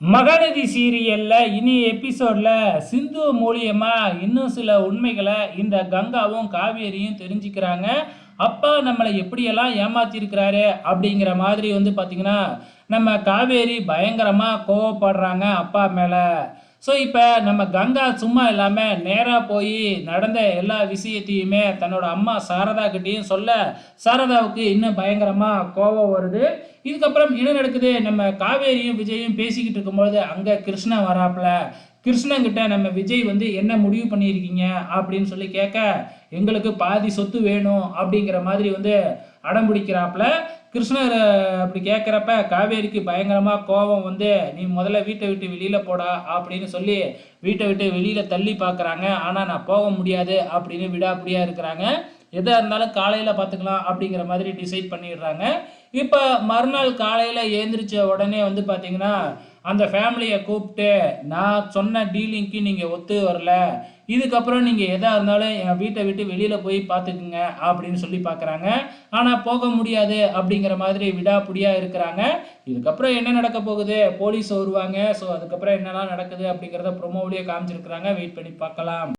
மகாநதி சீரியல்ல இனி எபிசோட்ல சிந்து மூலியமா இன்னும் சில உண்மைகளை இந்த கங்காவும் காவேரியும் தெரிஞ்சுக்கிறாங்க. அப்பா நம்மளை எப்படியெல்லாம் ஏமாத்திருக்கிறாரு அப்படிங்கிற மாதிரி வந்து பார்த்தீங்கன்னா நம்ம காவேரி பயங்கரமாக கோவப்படுறாங்க அப்பா மேலே. ஸோ இப்போ நம்ம கங்கா சும்மா இல்லாமல் நேராக போய் நடந்த எல்லா விஷயத்தையுமே தன்னோட அம்மா சாரதா கிட்டேயும் சொல்ல சாரதாவுக்கு இன்னும் பயங்கரமாக கோபம் வருது. இதுக்கப்புறம் என்ன நடக்குது? நம்ம காவேரியும் விஜயும் பேசிக்கிட்டு இருக்கும்பொழுது அங்கே கிருஷ்ணன் வராப்புல. கிருஷ்ணங்கிட்ட நம்ம விஜய் வந்து என்ன முடிவு பண்ணியிருக்கீங்க? அப்படின்னு சொல்லி கேட்க எங்களுக்கு பாதி சொத்து வேணும் அப்படிங்கிற மாதிரி வந்து அடம்பிடிக்கிறாப்புல கிருஷ்ணர் அப்படி கேட்குறப்ப காவேரிக்கு பயங்கரமாக கோபம் வந்து நீ முதல்ல வீட்டை விட்டு வெளியில் போடா அப்படின்னு சொல்லி வீட்டை விட்டு வெளியில் தள்ளி பார்க்குறாங்க ஆனால் நான் போக முடியாது அப்படின்னு விடாப்படியாக இருக்கிறாங்க. எதாக இருந்தாலும் காலையில் பார்த்துக்கலாம் அப்படிங்கிற மாதிரி டிசைட் பண்ணிடுறாங்க. இப்போ மறுநாள் காலையில் ஏந்திரிச்ச உடனே வந்து பார்த்திங்கன்னா அந்த ஃபேமிலியை கூப்பிட்டு நான் சொன்ன டீலிங்க்கு நீங்கள் ஒத்து வரல. இதுக்கப்புறம் நீங்கள் எதாக இருந்தாலும் என் வீட்டை விட்டு வெளியில் போய் பார்த்துக்குங்க அப்படின்னு சொல்லி பார்க்குறாங்க. ஆனால் போக முடியாது அப்படிங்கிற மாதிரி விடாப்பிடியாக இருக்கிறாங்க. இதுக்கப்புறம் என்ன நடக்க போகுது? போலீஸ் வருவாங்க. ஸோ அதுக்கப்புறம் என்னெல்லாம் நடக்குது அப்படிங்கிறத ப்ரொமோவிலேயே காமிச்சிருக்கிறாங்க. வெயிட் பண்ணி பார்க்கலாம்.